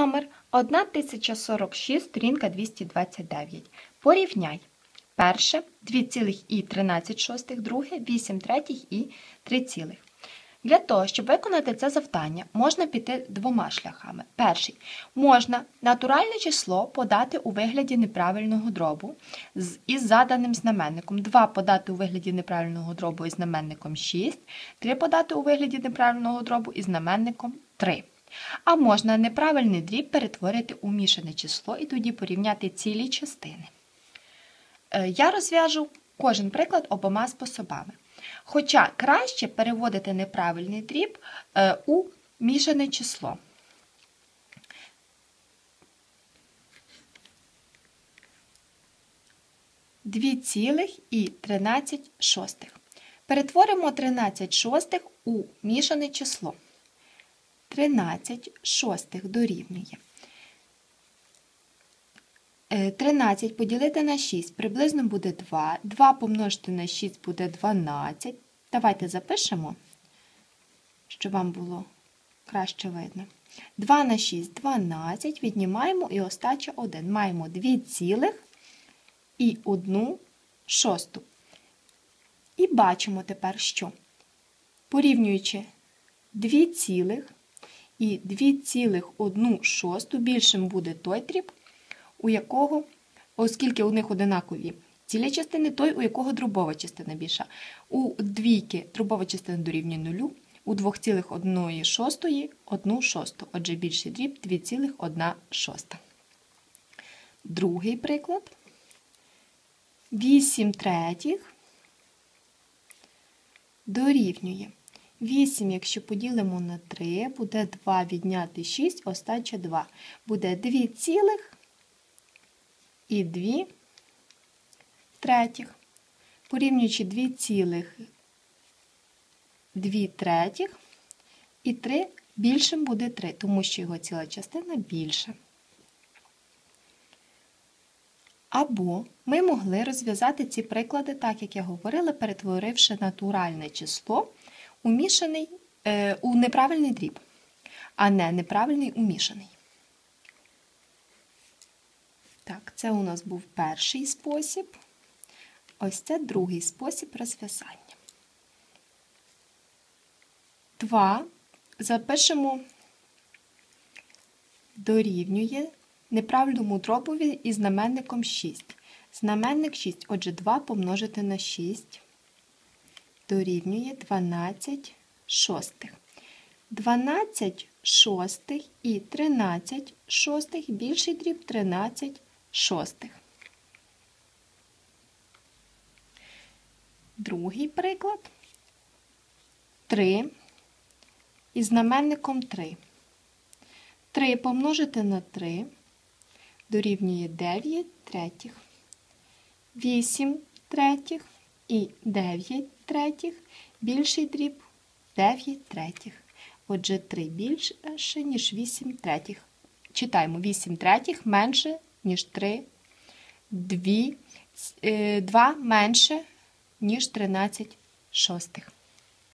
номер 1046, сторінка 229. Порівняй. Перше 2,13, друге 8 третіх і 3 цілих. Для того, щоб виконати це завдання, можна піти двома шляхами. Перший можна натуральне число подати у вигляді неправильного дробу із заданим знаменником. 2 подати у вигляді неправильного дробу із знаменником 6, 3 подати у вигляді неправильного дробу із знаменником 3. А можна неправильний дріб перетворити у мішане число і тоді порівняти цілі частини. Е, Я розв'яжу кожен приклад обома способами. Хоча краще переводити неправильний дріб е, у мішане число. Дві цілих і 13 шостих. Перетворимо 13 шостих у мішане число. 13 шостих дорівнює. Е, 13 поділити на 6 приблизно буде 2. 2 помножити на 6 буде 12. Давайте запишемо, щоб вам було краще видно. 2 на 6 12. Віднімаємо і остача 1. Маємо 2 цілих і 1 шосту. І бачимо тепер, що порівнюючи 2 цілих і 2,1 шосту більшим буде той дріб, у якого, оскільки у них одинакові цілі частини, той, у якого дробова частина більша. У двійки дробова частина дорівнює нулю, у 2,1 шостої 1 шосту. Отже, більший дріб 2,1 шоста. Другий приклад. 8 третіх дорівнює. 8, якщо поділимо на 3, буде 2 відняти 6, остача 2. Буде 2 цілих і 2 третіх. Порівнюючи 2 цілих 2 третіх і 3 більшим буде 3, тому що його ціла частина більша. Або ми могли розв'язати ці приклади, так як я говорила, перетворивши натуральне число у, мішаний, е, у неправильний дріб, а не неправильний умішаний. Так, це у нас був перший спосіб. Ось це другий спосіб розв'язання. 2 запишемо дорівнює неправильному дробові із знаменником 6. Знаменник 6, отже, 2 помножити на 6 дорівнює 12 шостих. 12 шостих і 13 шостих більший дріб 13 шостих. Другий приклад 3 із знаменником 3. 3 помножити на 3 дорівнює 9 третіх. 8 третіх і 9 третіх більший дріб 9 третіх. Отже, 3 більше, ніж 8 третіх. Читаємо 8 третіх менше, ніж 3, 2, 2 менше, ніж 13 шостих.